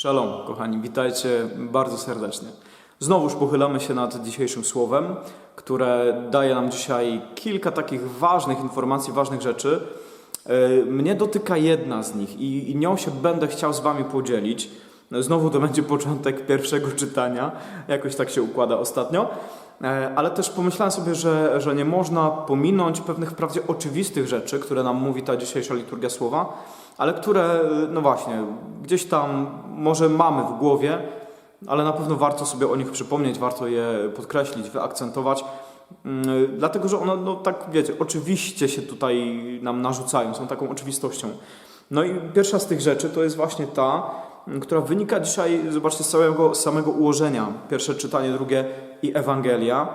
Shalom, kochani, witajcie bardzo serdecznie. Znowuż pochylamy się nad dzisiejszym słowem, które daje nam dzisiaj kilka takich ważnych informacji, ważnych rzeczy. E, Mnie dotyka jedna z nich i, nią się będę chciał z Wami podzielić. Znowu to będzie początek pierwszego czytania, jakoś tak się układa ostatnio. E, Ale też pomyślałem sobie, że, że nie można pominąć pewnych wprawdzie oczywistych rzeczy, które nam mówi ta dzisiejsza liturgia słowa, ale które, no właśnie, gdzieś tam może mamy w głowie, ale na pewno warto sobie o nich przypomnieć, warto je podkreślić, wyakcentować, Mm, dlatego że one, no tak wiecie, oczywiście się tutaj nam narzucają, są taką oczywistością. No i pierwsza z tych rzeczy to jest właśnie ta, która wynika dzisiaj, zobaczcie, z całego samego ułożenia. Pierwsze czytanie, drugie i Ewangelia.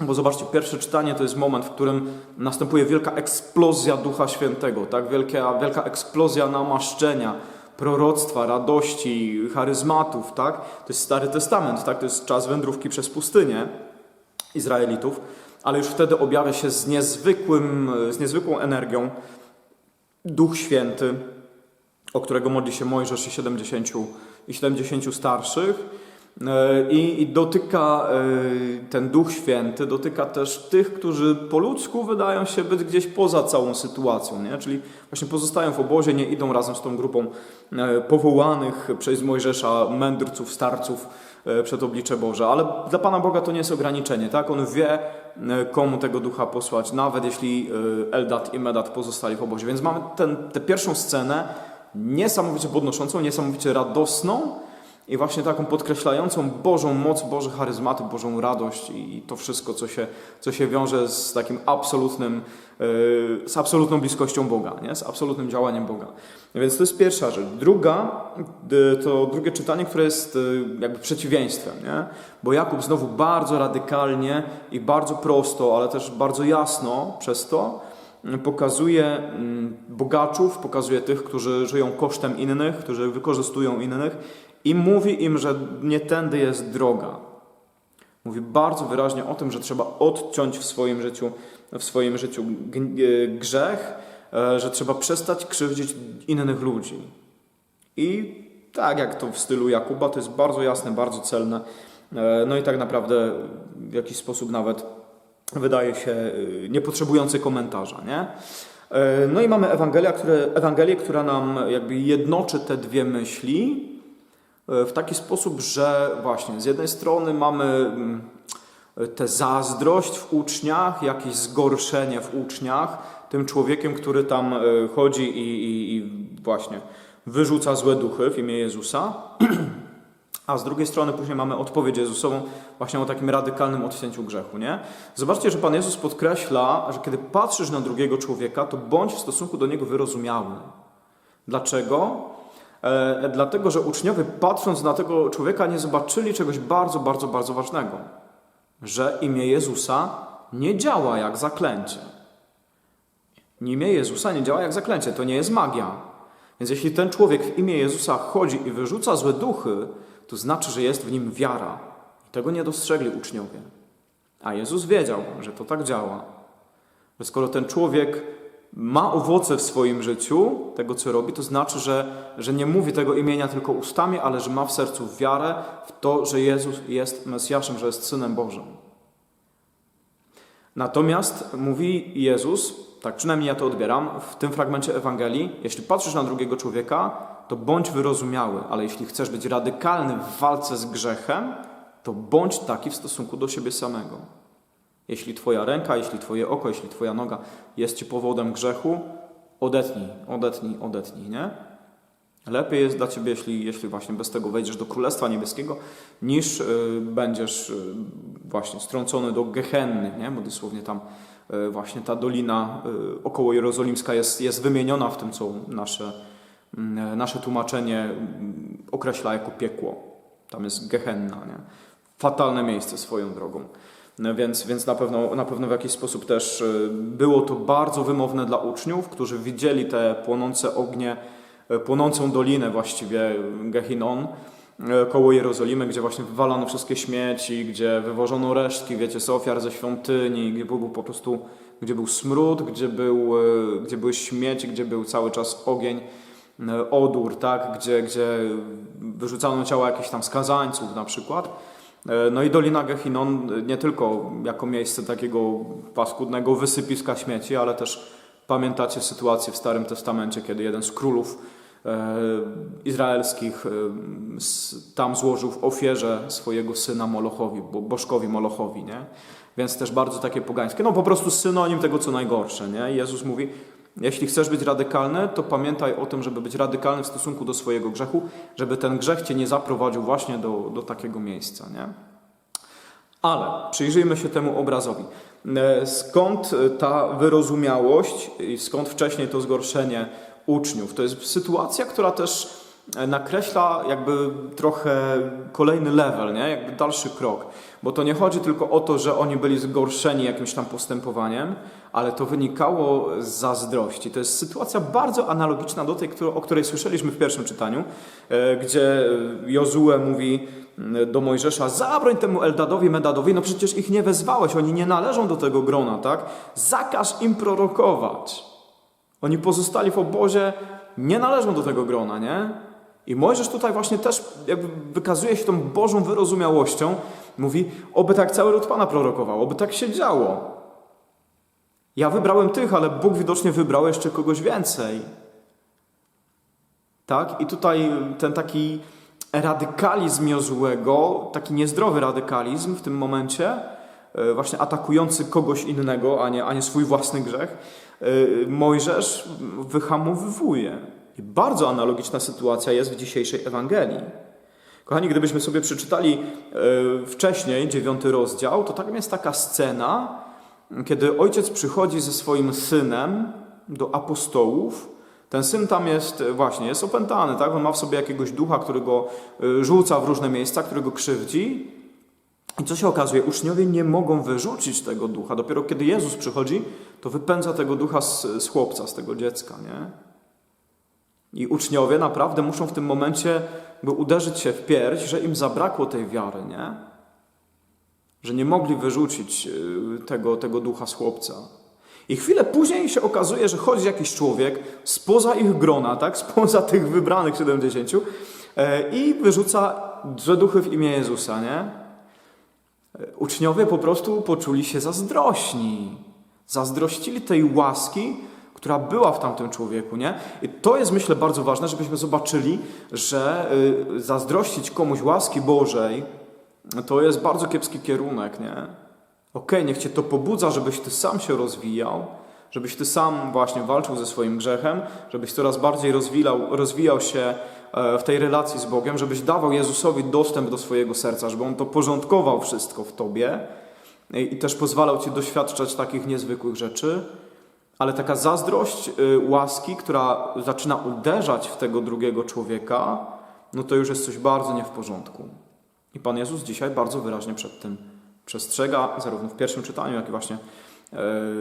Bo zobaczcie, pierwsze czytanie to jest moment, w którym następuje wielka eksplozja Ducha Świętego, tak? Wielka, wielka eksplozja namaszczenia, proroctwa, radości, charyzmatów, tak? To jest Stary Testament, tak? To jest czas wędrówki przez pustynię Izraelitów, ale już wtedy objawia się z, niezwykłym, z niezwykłą energią Duch Święty, o którego modli się Mojżesz i 70, i 70 starszych. E, I, dotyka e, ten Duch Święty, dotyka też tych, którzy po ludzku wydają się być gdzieś poza całą sytuacją, nie? czyli właśnie pozostają w obozie, nie idą razem z tą grupą e, powołanych przez Mojżesza mędrców, starców przed oblicze Boże. Ale dla Pana Boga to nie jest ograniczenie, tak? On wie, komu tego ducha posłać, nawet jeśli e, Eldad i Medad pozostali w obozie. Więc mamy tę pierwszą scenę niesamowicie podnoszącą, niesamowicie radosną, i właśnie taką podkreślającą Bożą moc, Boże charyzmaty, Bożą radość i to wszystko, co się, co się wiąże z takim absolutnym, yy, z absolutną bliskością Boga, nie? z absolutnym działaniem Boga. Więc to jest pierwsza rzecz. Druga, to drugie czytanie, które jest y, jakby przeciwieństwem, nie? bo Jakub znowu bardzo radykalnie i bardzo prosto, ale też bardzo jasno przez to, pokazuje mm, bogaczów, pokazuje tych, którzy żyją kosztem innych, którzy wykorzystują innych i mówi im, że nie tędy jest droga. Mówi bardzo wyraźnie o tym, że trzeba odciąć w swoim życiu, w swoim życiu e, grzech, e, że trzeba przestać krzywdzić innych ludzi. I tak jak to w stylu Jakuba, to jest bardzo jasne, bardzo celne. E, No i tak naprawdę w jakiś sposób nawet wydaje się niepotrzebujący komentarza, nie? No i mamy Ewangelię, która nam jakby jednoczy te dwie myśli w taki sposób, że właśnie z jednej strony mamy mm, tę zazdrość w uczniach, jakieś zgorszenie w uczniach, tym człowiekiem, który tam e, chodzi i, i, i właśnie wyrzuca złe duchy w imię Jezusa. A z drugiej strony później mamy odpowiedź Jezusową właśnie o takim radykalnym odcięciu grzechu, nie? Zobaczcie, że Pan Jezus podkreśla, że kiedy patrzysz na drugiego człowieka, to bądź w stosunku do niego wyrozumiały. Dlaczego? E, dlatego, że uczniowie patrząc na tego człowieka nie zobaczyli czegoś bardzo, bardzo, bardzo ważnego. Że imię Jezusa nie działa jak zaklęcie. Imię Jezusa nie działa jak zaklęcie, to nie jest magia. Więc jeśli ten człowiek w imię Jezusa chodzi i wyrzuca złe duchy, to znaczy, że jest w nim wiara. Tego nie dostrzegli uczniowie. A Jezus wiedział, że to tak działa. Że skoro ten człowiek ma owoce w swoim życiu, tego co robi, to znaczy, że, że nie mówi tego imienia tylko ustami, ale że ma w sercu wiarę w to, że Jezus jest Mesjaszem, że jest Synem Bożym. Natomiast mówi Jezus, tak przynajmniej ja to odbieram, w tym fragmencie Ewangelii, jeśli patrzysz na drugiego człowieka, to bądź wyrozumiały, ale jeśli chcesz być radykalny w walce z grzechem, to bądź taki w stosunku do siebie samego. Jeśli Twoja ręka, jeśli Twoje oko, jeśli Twoja noga jest Ci powodem grzechu, odetnij, odetnij, odetnij, nie? Lepiej jest dla Ciebie, jeśli, jeśli właśnie bez tego wejdziesz do Królestwa Niebieskiego, niż y, będziesz y, właśnie strącony do Gehenny, nie? Bo dosłownie tam y, właśnie ta dolina y, około Jerozolimska jest, jest wymieniona w tym, co nasze, mm, nasze tłumaczenie mm, określa jako piekło. Tam jest Gehenna, nie? Fatalne miejsce swoją drogą. No więc, więc na, pewno, na pewno w jakiś sposób też y, było to bardzo wymowne dla uczniów, którzy widzieli te płonące ognie, y, płonącą dolinę właściwie Gehinon koło Jerozolimy, gdzie właśnie wywalano wszystkie śmieci, gdzie wywożono resztki, wiecie, z ofiar ze świątyni, gdzie był po prostu, gdzie był smród, gdzie, był, gdzie były śmieci, gdzie był cały czas ogień, odór, tak, gdzie, gdzie wyrzucano ciała jakichś tam skazańców na przykład. E, No i Dolina Gehinon nie tylko jako miejsce takiego paskudnego wysypiska śmieci, ale też pamiętacie sytuację w Starym Testamencie, kiedy jeden z królów e, izraelskich e, tam złożył w ofierze swojego syna Molochowi, bo, bożkowi Molochowi, nie? Więc też bardzo takie pogańskie. No po prostu synonim tego, co najgorsze, nie? Jezus mówi, jeśli chcesz być radykalny, to pamiętaj o tym, żeby być radykalny w stosunku do swojego grzechu, żeby ten grzech cię nie zaprowadził właśnie do, do takiego miejsca, nie? Ale przyjrzyjmy się temu obrazowi. E, Skąd ta wyrozumiałość i skąd wcześniej to zgorszenie uczniów? To jest sytuacja, która też e, nakreśla jakby trochę kolejny level, nie? jakby dalszy krok. Bo to nie chodzi tylko o to, że oni byli zgorszeni jakimś tam postępowaniem, ale to wynikało z zazdrości. To jest sytuacja bardzo analogiczna do tej, o której słyszeliśmy w pierwszym czytaniu, e, gdzie Jozue mówi mm, do Mojżesza, zabroń temu Eldadowi, Medadowi, no przecież ich nie wezwałeś, oni nie należą do tego grona, tak? Zakaż im prorokować. Oni pozostali w obozie, nie należą do tego grona, nie? I Mojżesz tutaj właśnie też jakby wykazuje się tą Bożą wyrozumiałością. Mówi, oby tak cały lud Pana prorokował, oby tak się działo. Ja wybrałem tych, ale Bóg widocznie wybrał jeszcze kogoś więcej. Tak? I tutaj ten taki radykalizm Jozłego, taki niezdrowy radykalizm w tym momencie, e, właśnie atakujący kogoś innego, a nie, a nie swój własny grzech, e, Mojżesz wyhamowywuje. I bardzo analogiczna sytuacja jest w dzisiejszej Ewangelii. Kochani, gdybyśmy sobie przeczytali e, wcześniej dziewiąty rozdział, to tam jest taka scena, kiedy ojciec przychodzi ze swoim synem do apostołów. Ten syn tam jest e, właśnie, jest opętany, tak? On ma w sobie jakiegoś ducha, który go e, rzuca w różne miejsca, który go krzywdzi. I co się okazuje? Uczniowie nie mogą wyrzucić tego ducha. Dopiero kiedy Jezus przychodzi, to wypędza tego ducha z, z chłopca, z tego dziecka, nie? I uczniowie naprawdę muszą w tym momencie by uderzyć się w pierś, że im zabrakło tej wiary, nie? Że nie mogli wyrzucić y, tego, tego ducha z chłopca. I chwilę później się okazuje, że chodzi jakiś człowiek spoza ich grona, tak? spoza tych wybranych 70 e, i wyrzuca dwie duchy w imię Jezusa, nie? E, Uczniowie po prostu poczuli się zazdrośni. Zazdrościli tej łaski, która była w tamtym człowieku, nie? I to jest, myślę, bardzo ważne, żebyśmy zobaczyli, że y, zazdrościć komuś łaski Bożej to jest bardzo kiepski kierunek, nie? Okej, niech cię to pobudza, żebyś ty sam się rozwijał, żebyś ty sam właśnie walczył ze swoim grzechem, żebyś coraz bardziej rozwijał, rozwijał się e, w tej relacji z Bogiem, żebyś dawał Jezusowi dostęp do swojego serca, żeby On to porządkował wszystko w tobie i i też pozwalał ci doświadczać takich niezwykłych rzeczy. Ale taka zazdrość y, łaski, która zaczyna uderzać w tego drugiego człowieka, no to już jest coś bardzo nie w porządku. I Pan Jezus dzisiaj bardzo wyraźnie przed tym przestrzega, zarówno w pierwszym czytaniu, jak i właśnie e,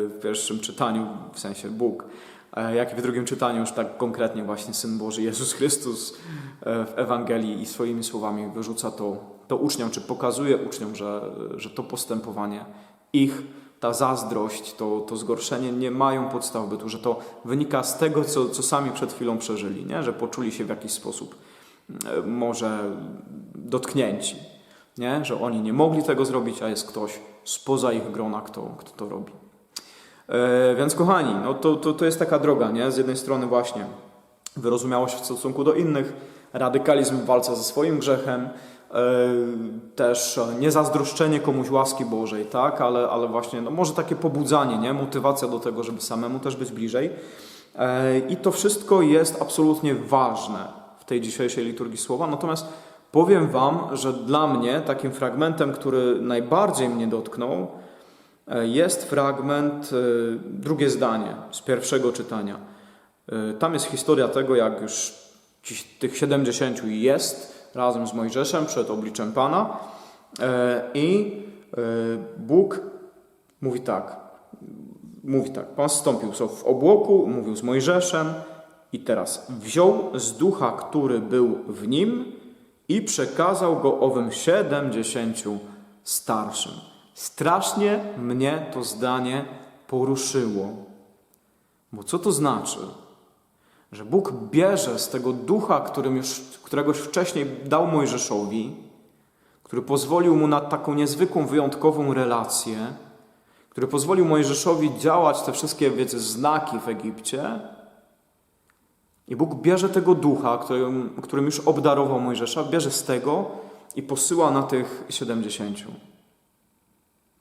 w pierwszym czytaniu, w sensie Bóg, e, jak i w drugim czytaniu już tak konkretnie właśnie Syn Boży, Jezus Chrystus e, w Ewangelii i swoimi słowami wyrzuca to, to uczniom, czy pokazuje uczniom, że, że to postępowanie ich, ta zazdrość, to, to zgorszenie nie mają podstaw bytu, że to wynika z tego, co, co sami przed chwilą przeżyli, nie? że poczuli się w jakiś sposób e, może dotknięci, nie? że oni nie mogli tego zrobić, a jest ktoś spoza ich grona, kto, kto to robi. E, więc kochani, no to, to, to jest taka droga, nie? z jednej strony właśnie wyrozumiałość w stosunku do innych, radykalizm w walce ze swoim grzechem, e, też niezazdroszczenie komuś łaski Bożej, tak? ale, ale właśnie no może takie pobudzanie, nie? motywacja do tego, żeby samemu też być bliżej. E, I to wszystko jest absolutnie ważne w tej dzisiejszej liturgii słowa. Natomiast powiem Wam, że dla mnie takim fragmentem, który najbardziej mnie dotknął, e, jest fragment, e, drugie zdanie z pierwszego czytania. E, Tam jest historia tego, jak już tych 70 jest razem z Mojżeszem przed obliczem Pana e, i e, Bóg mówi tak, mówi tak, Pan zstąpił w obłoku, mówił z Mojżeszem i teraz wziął z ducha, który był w nim i przekazał go owym siedemdziesięciu starszym. Strasznie mnie to zdanie poruszyło. Bo co to znaczy? Że Bóg bierze z tego ducha, którym już, którego już wcześniej dał Mojżeszowi, który pozwolił mu na taką niezwykłą, wyjątkową relację, który pozwolił Mojżeszowi działać te wszystkie, wiecie, znaki w Egipcie. I Bóg bierze tego ducha, którym, którym już obdarował Mojżesza, bierze z tego i posyła na tych siedemdziesięciu.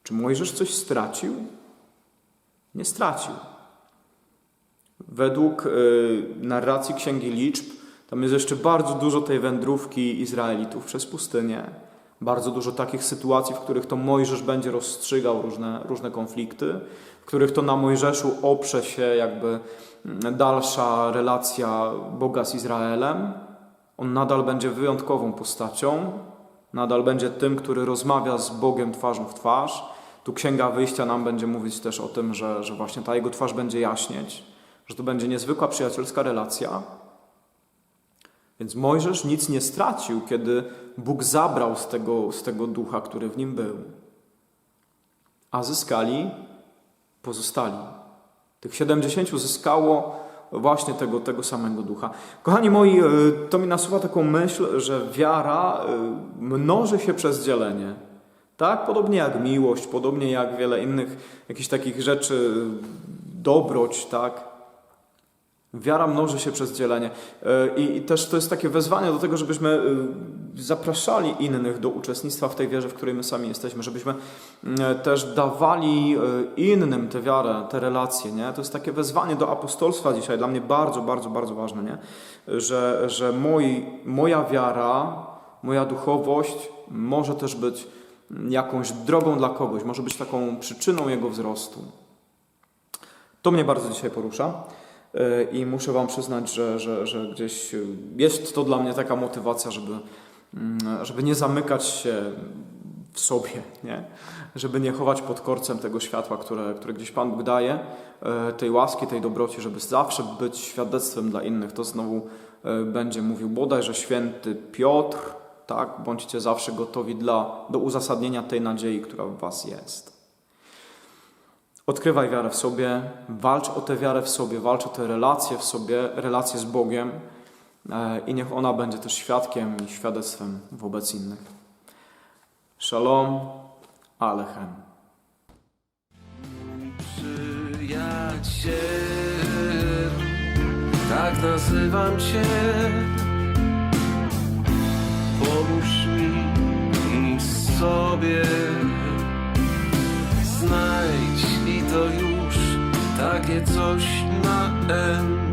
Czy Mojżesz coś stracił? Nie stracił. Według y, narracji Księgi Liczb, tam jest jeszcze bardzo dużo tej wędrówki Izraelitów przez pustynię. Bardzo dużo takich sytuacji, w których to Mojżesz będzie rozstrzygał różne, różne konflikty, w których to na Mojżeszu oprze się jakby mm, dalsza relacja Boga z Izraelem. On nadal będzie wyjątkową postacią, nadal będzie tym, który rozmawia z Bogiem twarzą w twarz. Tu Księga Wyjścia nam będzie mówić też o tym, że, że właśnie ta jego twarz będzie jaśnieć, że to będzie niezwykła przyjacielska relacja. Więc Mojżesz nic nie stracił, kiedy Bóg zabrał z tego, z tego ducha, który w nim był. A zyskali pozostali. Tych 70 zyskało właśnie tego, tego samego ducha. Kochani moi, y, to mi nasuwa taką myśl, że wiara y, mnoży się przez dzielenie. Tak? Podobnie jak miłość, podobnie jak wiele innych jakichś takich rzeczy, y, dobroć, tak? Wiara mnoży się przez dzielenie. E, I, też to jest takie wezwanie do tego, żebyśmy y, zapraszali innych do uczestnictwa w tej wierze, w której my sami jesteśmy, żebyśmy mm, też dawali innym tę wiarę, te relacje. Nie? To jest takie wezwanie do apostolstwa dzisiaj, dla mnie bardzo, bardzo, bardzo ważne, nie? że, że moi, moja wiara, moja duchowość może też być jakąś drogą dla kogoś, może być taką przyczyną jego wzrostu. To mnie bardzo dzisiaj porusza. E, I muszę Wam przyznać, że, że, że gdzieś jest to dla mnie taka motywacja, żeby, mm, żeby nie zamykać się w sobie, nie? żeby nie chować pod korcem tego światła, które, które gdzieś Pan Bóg daje, e, tej łaski, tej dobroci, żeby zawsze być świadectwem dla innych. To znowu e, będzie mówił bodajże święty Piotr, tak? Bądźcie zawsze gotowi dla, do uzasadnienia tej nadziei, która w Was jest. Odkrywaj wiarę w sobie, walcz o tę wiarę w sobie, walcz o te relacje w sobie, relacje z Bogiem e, i niech ona będzie też świadkiem i świadectwem wobec innych. Shalom, Alechem. Przyjaciel, tak nazywam Cię. Pomóż mi sobie to już takie coś na N,